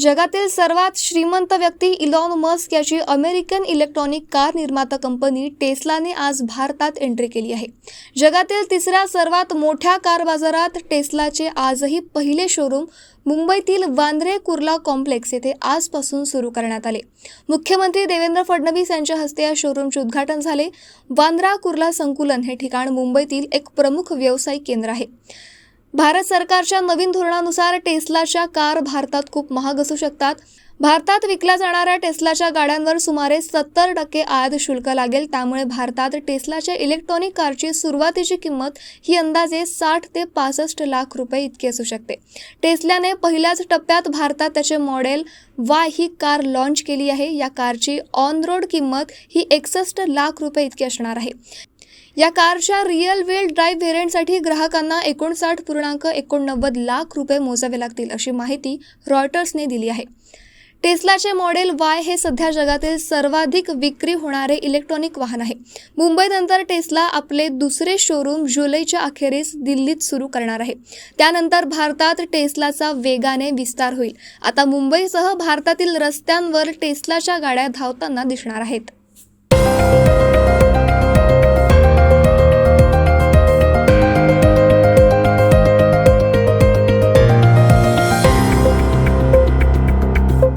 जगातील सर्वात श्रीमंत व्यक्ती इलॉन मस्क याची अमेरिकन इलेक्ट्रॉनिक कार निर्माता कंपनी टेस्लाने आज भारतात एंट्री केली आहे. जगातील तिसऱ्या सर्वात मोठ्या कार बाजारात टेस्लाचे आजही पहिले शोरूम मुंबईतील वांद्रे कुर्ला कॉम्प्लेक्स येथे आजपासून सुरू करण्यात आले. मुख्यमंत्री देवेंद्र फडणवीस यांच्या हस्ते या शोरूमचे उद्घाटन झाले. वांद्रा कुर्ला संकुलन हे ठिकाण मुंबईतील एक प्रमुख व्यावसायिक केंद्र आहे. भारत सरकारच्या नवीन धोरणानुसार टेस्लाच्या कार भारतात खूप महाग असू शकतात. भारतात विकल्या जाणाऱ्या टेस्लाच्या गाड्यांवर सुमारे सत्तर टक्के आयात शुल्क लागेल. त्यामुळे भारतात टेस्लाच्या इलेक्ट्रॉनिक कारची सुरुवातीची किंमत ही अंदाजे साठ ते पासष्ट लाख रुपये इतकी असू शकते. टेस्लाने पहिल्याच टप्प्यात भारतात त्याचे मॉडेल वाय ही कार लॉन्च केली आहे. या कारची ऑन रोड किंमत ही एकसष्ट लाख रुपये इतकी असणार आहे. या कारच्या रिअल व्हील ड्राईव्ह व्हेरियंटसाठी ग्राहकांना एकोणसाठ पूर्णांक एकोणनव्वद लाख रुपये मोजावे लागतील अशी माहिती रॉयटर्सने दिली आहे. टेस्लाचे मॉडेल वाय हे सध्या जगातील सर्वाधिक विक्री होणारे इलेक्ट्रॉनिक वाहन आहे. मुंबईनंतर टेस्ला आपले दुसरे शोरूम जुलैच्या अखेरीस दिल्लीत सुरू करणार आहे. त्यानंतर भारतात टेस्लाचा वेगाने विस्तार होईल. आता मुंबईसह भारतातील रस्त्यांवर टेस्लाच्या गाड्या धावताना दिसणार आहेत.